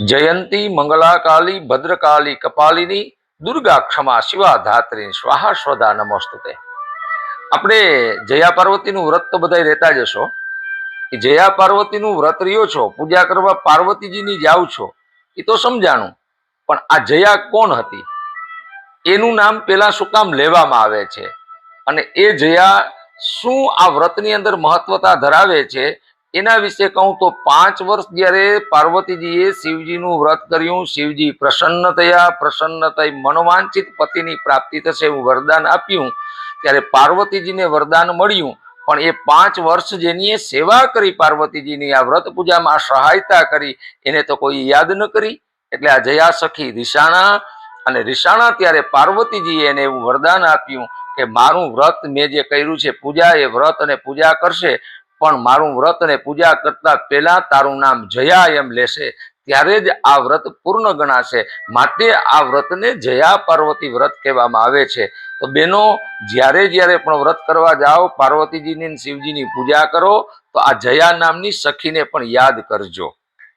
જયંતી, મંગલાકાલી, ભદ્રકાલી, કપાલિની, દુર્ગા ક્ષમા, શિવા, ધાત્રી, સ્વાહા સ્વદા નમોસ્તુતે. આપણે જયા પાર્વતીનું વ્રત તો બધા રહેતા જ હશો. કે જયા પાર્વતીનું વ્રત રહ્યો છો, પૂજા કરવા પાર્વતીજીની જાવ છો, એ તો સમજાણું. પણ આ જયા કોણ હતી? એનું નામ પેલા શું કામ લેવામાં આવે છે? અને એ જયા શું આ વ્રતની અંદર મહત્વતા ધરાવે છે? એના વિશે કહું તો પાંચ વર્ષ જ્યારે પાર્વતીજીએ શિવજીનું વ્રત કર્યું, શિવજી પ્રસન્ન થયા, પ્રસન્ન થઈ મનોવાંછિત પતિની પ્રાપ્તિ થશે એવું વરદાન આપ્યું. ત્યારે પાર્વતીજીને વરદાન મળ્યું. પણ એ પાંચ વર્ષ જેની સેવા કરી પાર્વતીજીની, આ વ્રત પૂજામાં સહાયતા કરી, એને તો કોઈ યાદ ન કરી. એટલે આ જયા સખી રિશાણા અને રિસાણા ત્યારે પાર્વતીજીએ એને એવું વરદાન આપ્યું કે મારું વ્રત મેં જે કર્યું છે પૂજા એ વ્રત અને પૂજા કરશે પણ મારું વ્રત અને પૂજા કરતા પહેલા તારું નામ જયા એમ લેશે, ત્યારે જ આ વ્રત પૂર્ણ ગણાશે. માટે આ વ્રતને જયા પાર્વતી વ્રત કહેવામાં આવે છે. તો બેનો, જ્યારે જ્યારે પણ વ્રત કરવા જાઓ, પાર્વતીજીની શિવજીની પૂજા કરો, તો આ જયા નામની સખીને પણ યાદ કરજો.